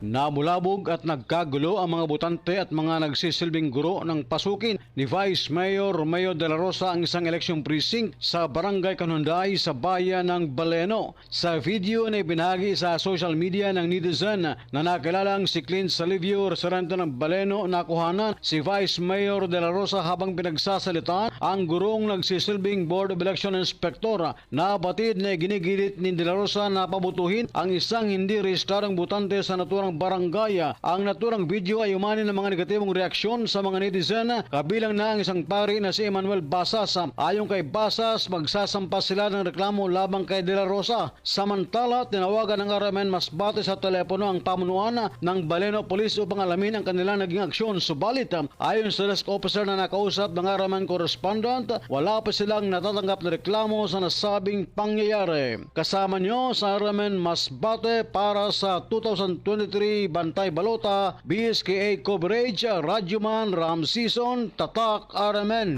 Namulabog at nagkagulo ang mga butante at mga nagsisilbing guro ng pasukin ni Vice Mayor Romeo de la Rosa ang isang election precinct sa Barangay Kanunday sa bayan ng Baleno. Sa video na ibinahagi sa social media ng netizen na nakilalang si Clint Salivio, residente ng Baleno, nakuhanan si Vice Mayor de la Rosa habang pinagsasalita ang gurong nagsisilbing Board of Election Inspector na batid na ginigilit ni de la Rosa na pabutuhin ang isang hindi rehistradong butante sa naturang barangay. Ang naturang video ay umani ng mga negatibong reaksyon sa mga netizen kabilang na ang isang pari na si Emmanuel Basas. Ayon kay Basas, magsasampas sila ng reklamo labang kay De La Rosa. Samantala, tinawagan ng RMN Masbate sa telepono ang pamunuan ng Baleno Police upang alamin ang kanilang naging aksyon. Subalit, ayon sa desk officer na nakausap ng RMN correspondent, wala pa silang natatanggap na reklamo sa nasabing pangyayari. Kasama nyo sa RMN Masbate para sa 2023 Bantay Balota, BSKA Coverage, Radyoman, Ram Season, Tatak, RMN.